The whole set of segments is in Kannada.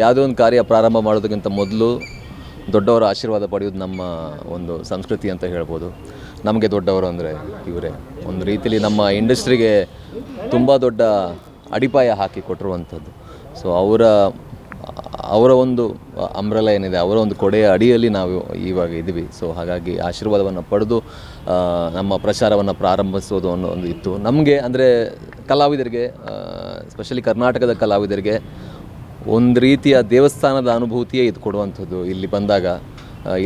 ಯಾವುದೇ ಒಂದು ಕಾರ್ಯ ಪ್ರಾರಂಭ ಮಾಡೋದಕ್ಕಿಂತ ಮೊದಲು ದೊಡ್ಡವರ ಆಶೀರ್ವಾದ ಪಡೆಯೋದು ನಮ್ಮ ಒಂದು ಸಂಸ್ಕೃತಿ ಅಂತ ಹೇಳ್ಬೋದು. ನಮಗೆ ದೊಡ್ಡವರು ಅಂದರೆ ಇವರೇ. ಒಂದು ರೀತಿಯಲ್ಲಿ ನಮ್ಮ ಇಂಡಸ್ಟ್ರಿಗೆ ತುಂಬ ದೊಡ್ಡ ಅಡಿಪಾಯ ಹಾಕಿ ಕೊಟ್ಟಿರುವಂಥದ್ದು. ಸೊ ಅವರ ಅವರ ಒಂದು ಅಂಬ್ರಲ ಏನಿದೆ, ಅವರ ಒಂದು ಕೊಡೆಯ ಅಡಿಯಲ್ಲಿ ನಾವು ಇವಾಗ ಇದ್ದೀವಿ. ಸೊ ಹಾಗಾಗಿ ಆಶೀರ್ವಾದವನ್ನು ಪಡೆದು ನಮ್ಮ ಪ್ರಚಾರವನ್ನು ಪ್ರಾರಂಭಿಸೋದು ಅನ್ನೋ ಒಂದು ಇತ್ತು. ನಮಗೆ ಅಂದರೆ ಕಲಾವಿದರಿಗೆ ಸ್ಪೆಷಲಿ ಕರ್ನಾಟಕದ ಕಲಾವಿದರಿಗೆ ಒಂದು ರೀತಿಯ ದೇವಸ್ಥಾನದ ಅನುಭೂತಿಯೇ ಇದು ಕೊಡುವಂಥದ್ದು ಇಲ್ಲಿ ಬಂದಾಗ.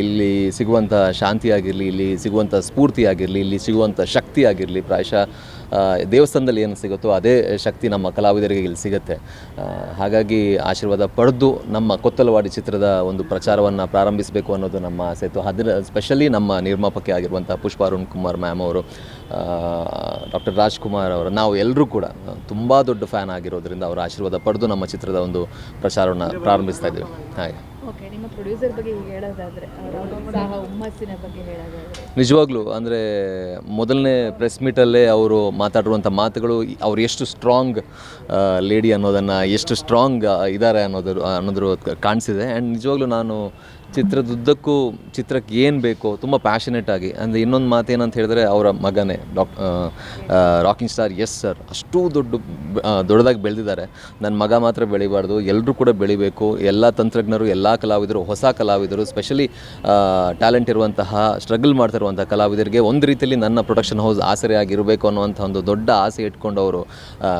ಇಲ್ಲಿ ಸಿಗುವಂಥ ಶಾಂತಿ ಆಗಿರಲಿ ಇಲ್ಲಿ ಸಿಗುವಂಥ ಸ್ಫೂರ್ತಿ ಆಗಿರಲಿ ಇಲ್ಲಿ ಸಿಗುವಂಥ ಶಕ್ತಿ ಆಗಿರಲಿ ಪ್ರಾಯಶಃ ದೇವಸ್ಥಾನದಲ್ಲಿ ಏನು ಸಿಗುತ್ತೋ ಅದೇ ಶಕ್ತಿ ನಮ್ಮ ಕಲಾವಿದರಿಗೆ ಇಲ್ಲಿ ಸಿಗುತ್ತೆ. ಹಾಗಾಗಿ ಆಶೀರ್ವಾದ ಪಡೆದು ನಮ್ಮ ಕೊತ್ತಲವಾಡಿ ಚಿತ್ರದ ಒಂದು ಪ್ರಚಾರವನ್ನು ಪ್ರಾರಂಭಿಸಬೇಕು ಅನ್ನೋದು ನಮ್ಮ ಆಸೆ ಇತ್ತು. ಅದರ ಸ್ಪೆಷಲಿ ನಮ್ಮ ನಿರ್ಮಾಪಕಿ ಆಗಿರುವಂಥ ಪುಷ್ಪ ಅರುಣ್ ಕುಮಾರ್ ಮ್ಯಾಮ್ ಅವರು ಡಾಕ್ಟರ್ ರಾಜ್ಕುಮಾರ್ ಅವರು, ನಾವು ಎಲ್ಲರೂ ಕೂಡ ತುಂಬ ದೊಡ್ಡ ಫ್ಯಾನ್ ಆಗಿರೋದ್ರಿಂದ ಅವರ ಆಶೀರ್ವಾದ ಪಡೆದು ನಮ್ಮ ಚಿತ್ರದ ಒಂದು ಪ್ರಚಾರವನ್ನು ಪ್ರಾರಂಭಿಸ್ತಾ ಇದ್ದೀವಿ. ಹಾಗೆ. ಓಕೆ ನಿಮ್ಮ ನಿಜವಾಗ್ಲೂ, ಅಂದರೆ ಮೊದಲನೇ ಪ್ರೆಸ್ ಮೀಟಲ್ಲೇ ಅವರು ಮಾತಾಡಿರುವಂಥ ಮಾತುಗಳು, ಅವ್ರು ಎಷ್ಟು ಸ್ಟ್ರಾಂಗ್ ಲೇಡಿ ಅನ್ನೋದನ್ನು, ಎಷ್ಟು ಸ್ಟ್ರಾಂಗ್ ಇದ್ದಾರೆ ಅನ್ನೋದ್ರ ಅನ್ನೋದ್ರ ಕಾಣಿಸಿದೆ. ಆ್ಯಂಡ್ ನಿಜವಾಗ್ಲೂ ನಾನು ಚಿತ್ರದುದ್ದಕ್ಕೂ, ಚಿತ್ರಕ್ಕೆ ಏನು ಬೇಕೋ, ತುಂಬ ಪ್ಯಾಷನೇಟ್ ಆಗಿ, ಅಂದರೆ ಇನ್ನೊಂದು ಮಾತು ಏನಂತ ಹೇಳಿದ್ರೆ ಅವರ ಮಗನೇ ಡಾಕ್ ರಾಕಿಂಗ್ ಸ್ಟಾರ್ ಎಸ್ ಸರ್ ಅಷ್ಟು ದೊಡ್ಡ ದೊಡ್ಡದಾಗಿ ಬೆಳೆದಿದ್ದಾರೆ. ನನ್ನ ಮಗ ಮಾತ್ರ ಬೆಳಿಬಾರ್ದು ಎಲ್ಲರೂ ಕೂಡ ಬೆಳಿಬೇಕು, ಎಲ್ಲ ತಂತ್ರಜ್ಞರು, ಎಲ್ಲ ಕಲಾವಿದರು ಹೊಸ ಕಲಾವಿದರು ಸ್ಪೆಷಲಿ ಟ್ಯಾಲೆಂಟ್ ಇರುವಂತಹ ಸ್ಟ್ರಗಲ್ ಮಾಡ್ತಿರುವಂಥ ಕಲಾವಿದರಿಗೆ ಒಂದು ರೀತಿಯಲ್ಲಿ ನನ್ನ ಪ್ರೊಡಕ್ಷನ್ ಹೌಸ್ ಆಸರೆಯಾಗಿರಬೇಕು ಅನ್ನುವಂಥ ಒಂದು ದೊಡ್ಡ ಆಸೆ ಇಟ್ಕೊಂಡು ಅವರು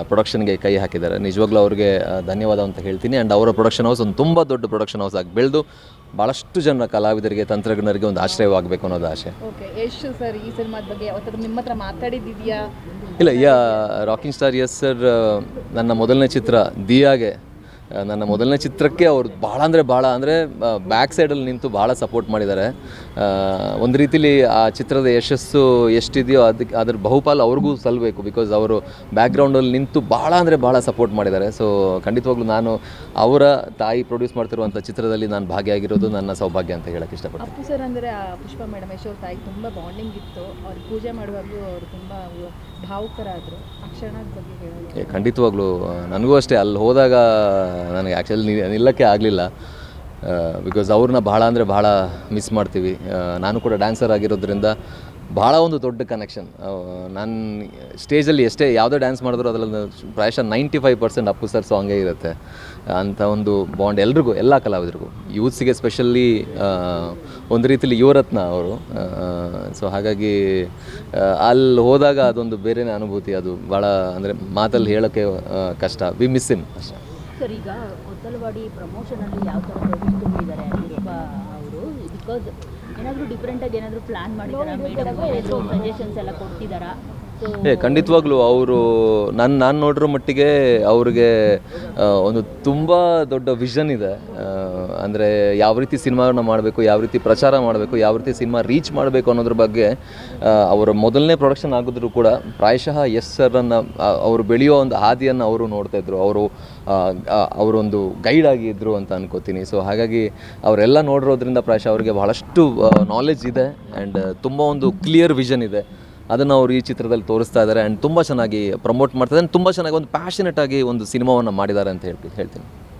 ಪ್ರೊಡಕ್ಷನ್ಗೆ ಕೈ ಹಾಕಿದ್ದಾರೆ. ನಿಜವಾಗ್ಲೂ ಅವ್ರಿಗೆ ಧನ್ಯವಾದ ಅಂತ ಹೇಳ್ತೀನಿ. ಆ್ಯಂಡ್ ಅವರ ಪ್ರೊಡಕ್ಷನ್ ಹೌಸ್ ಒಂದು ತುಂಬ ದೊಡ್ಡ ಪ್ರೊಡಕ್ಷನ್ ಹೌಸ್ ಆಗಿ ಬೆಳೆದು ಭಾಳಷ್ಟು ಜನ ಕಲಾವಿದರಿಗೆ ತಂತ್ರಜ್ಞರಿಗೆ ಒಂದು ಆಶ್ರಯವಾಗಬೇಕು ಅನ್ನೋದು ಆಸೆ. ಸರ್ ಈ ಸಿನಿಮಾದ ಬಗ್ಗೆ ನಿಮ್ಮ ಹತ್ರ ಮಾತಾಡಿದ್ದಿದೆಯಾ? ಇಲ್ಲ yeah rocking star Yash sir ನನ್ನ ಮೊದಲನೇ ಚಿತ್ರ ದಿಯಾಗೆ ನನ್ನ ಮೊದಲನೇ ಚಿತ್ರಕ್ಕೆ ಅವರು ಭಾಳ ಅಂದರೆ ಭಾಳ ಅಂದರೆ ಬ್ಯಾಕ್ ಸೈಡಲ್ಲಿ ನಿಂತು ಭಾಳ ಸಪೋರ್ಟ್ ಮಾಡಿದ್ದಾರೆ. ಒಂದು ರೀತಿಲಿ ಆ ಚಿತ್ರದ ಯಶಸ್ಸು ಎಷ್ಟಿದೆಯೋ ಅದಕ್ಕೆ ಅದ್ರ ಬಹುಪಾಲು ಅವ್ರಿಗೂ ಸಲ್ಲಬೇಕು ಬಿಕಾಸ್ ಅವರು ಬ್ಯಾಕ್ಗ್ರೌಂಡಲ್ಲಿ ನಿಂತು ಭಾಳ ಅಂದರೆ ಭಾಳ ಸಪೋರ್ಟ್ ಮಾಡಿದ್ದಾರೆ. ಸೊ ಖಂಡಿತವಾಗ್ಲೂ ನಾನು ಅವರ ತಾಯಿ ಪ್ರೊಡ್ಯೂಸ್ ಮಾಡ್ತಿರುವಂಥ ಚಿತ್ರದಲ್ಲಿ ನಾನು ಭಾಗಿಯಾಗಿರೋದು ನನ್ನ ಸೌಭಾಗ್ಯ ಅಂತ ಹೇಳಕ್ಕೆ ಇಷ್ಟಪಡ್ತೀನಿ. ಸರ್ ಅಂದರೆ ಆ ಪುಷ್ಪ ಮೇಡಮ್ ಯಶೋರ್ ತಾಯಿ ತುಂಬ ಬಾಂಡಿಂಗ್ ಇತ್ತು. ಅವ್ರ ಪೂಜೆ ಮಾಡುವಾಗಲೂ ಅವರು ತುಂಬ ಭಾವುಕರಾದರು. ಕ್ಷಣದ ಬಗ್ಗೆ ಖಂಡಿತವಾಗ್ಲೂ ನನಗೂ ಅಷ್ಟೇ. ಅಲ್ಲಿ ಹೋದಾಗ ನನಗೆ ಆ್ಯಕ್ಚುಲಿ ನಿಲ್ಲಕ್ಕೆ ಆಗಲಿಲ್ಲ. ಬಿಕಾಸ್ ಅವ್ರನ್ನ ಭಾಳ ಅಂದರೆ ಭಾಳ ಮಿಸ್ ಮಾಡ್ತೀವಿ. ನಾನು ಕೂಡ ಡ್ಯಾನ್ಸರ್ ಆಗಿರೋದ್ರಿಂದ ಭಾಳ ಒಂದು ದೊಡ್ಡ ಕನೆಕ್ಷನ್ ನಾನು ಸ್ಟೇಜಲ್ಲಿ ಎಷ್ಟೇ ಯಾವುದೇ ಡ್ಯಾನ್ಸ್ ಮಾಡಿದ್ರು ಅದರಲ್ಲಿ ಪ್ರಾಯಶಃ ninety five percent Appu sir ಸಾಂಗೇ ಇರುತ್ತೆ. ಅಂಥ ಒಂದು ಬಾಂಡ್ ಎಲ್ರಿಗೂ, ಎಲ್ಲ ಕಲಾವಿದರಿಗೂ. ಯೂತ್ಸಿಗೆ ಸ್ಪೆಷಲಿ ಒಂದು ರೀತಿಲಿ ಯುವರತ್ನ ಅವರು. ಸೊ ಹಾಗಾಗಿ ಅಲ್ಲಿ ಹೋದಾಗ ಅದೊಂದು ಬೇರೆನೇ ಅನುಭೂತಿ. ಅದು ಭಾಳ ಅಂದರೆ ಮಾತಲ್ಲಿ ಹೇಳೋಕ್ಕೆ ಕಷ್ಟ. ವಿ ಮಿಸ್ ಇಮ್ ಅಷ್ಟೇ. ಸರ್ ಈಗ ಕೊತ್ತಲವಾಡಿ ಪ್ರಮೋಷನಲ್ಲಿ ಯಾವ ಥರ ಪ್ರೊಡ್ಯೂಸ್ ತುಂಬಿದ್ದಾರೆ ಪುಷ್ಪ ಅವರು ಬಿಕಾಸ್ ಏನಾದರೂ ಡಿಫ್ರೆಂಟಾಗಿ ಏನಾದರೂ ಪ್ಲ್ಯಾನ್ ಮೇಡಮ್ ಏನಾದರೂ ಸಜೆಷನ್ಸ್ ಎಲ್ಲ ಕೊಡ್ತಿದ್ದಾರಾ? ಸೊ ಏ ಖಂಡಿತವಾಗ್ಲೂ ಅವರು ನಾನು ನಾನು ನೋಡಿರೋ ಮಟ್ಟಿಗೆ ಅವ್ರಿಗೆ ಒಂದು ತುಂಬ ದೊಡ್ಡ ವಿಷನ್ ಇದೆ. ಅಂದರೆ ಯಾವ ರೀತಿ ಸಿನಿಮಾನ ಮಾಡಬೇಕು, ಯಾವ ರೀತಿ ಪ್ರಚಾರ ಮಾಡಬೇಕು, ಯಾವ ರೀತಿ ಸಿನಿಮಾ ರೀಚ್ ಮಾಡಬೇಕು ಅನ್ನೋದ್ರ ಬಗ್ಗೆ ಅವರ ಮೊದಲನೇ ಪ್ರೊಡಕ್ಷನ್ ಆಗಿದ್ರು ಕೂಡ ಪ್ರಾಯಶಃ ಎಸ್ ಸರ್ರನ್ನು ಅವರು ಬೆಳೆಯೋ ಒಂದು ಹಾದಿಯನ್ನು ಅವರು ನೋಡ್ತಾಯಿದ್ರು ಅವರು ಅವರೊಂದು ಗೈಡ್ ಆಗಿದ್ದರು ಅಂತ ಅನ್ಕೋತೀನಿ. ಸೊ ಹಾಗಾಗಿ ಅವರೆಲ್ಲ ನೋಡಿರೋದ್ರಿಂದ ಪ್ರಾಯಶಃ ಅವರಿಗೆ ಬಹಳಷ್ಟು ನಾಲೆಜ್ ಇದೆ ಆ್ಯಂಡ್ ತುಂಬ ಒಂದು ಕ್ಲಿಯರ್ ವಿಷನ್ ಇದೆ. ಅದನ್ನು ಅವರು ಈ ಚಿತ್ರದಲ್ಲಿ ತೋರಿಸ್ತಾ ಇದ್ದಾರೆ ಆ್ಯಂಡ್ ತುಂಬ ಚೆನ್ನಾಗಿ ಪ್ರಮೋಟ್ ಮಾಡ್ತಾರೆ ಆ್ಯಂಡ್ ತುಂಬ ಚೆನ್ನಾಗಿ ಒಂದು ಪ್ಯಾಷನೆಟ್ ಆಗಿ ಒಂದು ಸಿನಿಮಾವನ್ನು ಮಾಡಿದ್ದಾರೆ ಅಂತ ಹೇಳ್ತೀನಿ ಹೇಳ್ತೀನಿ.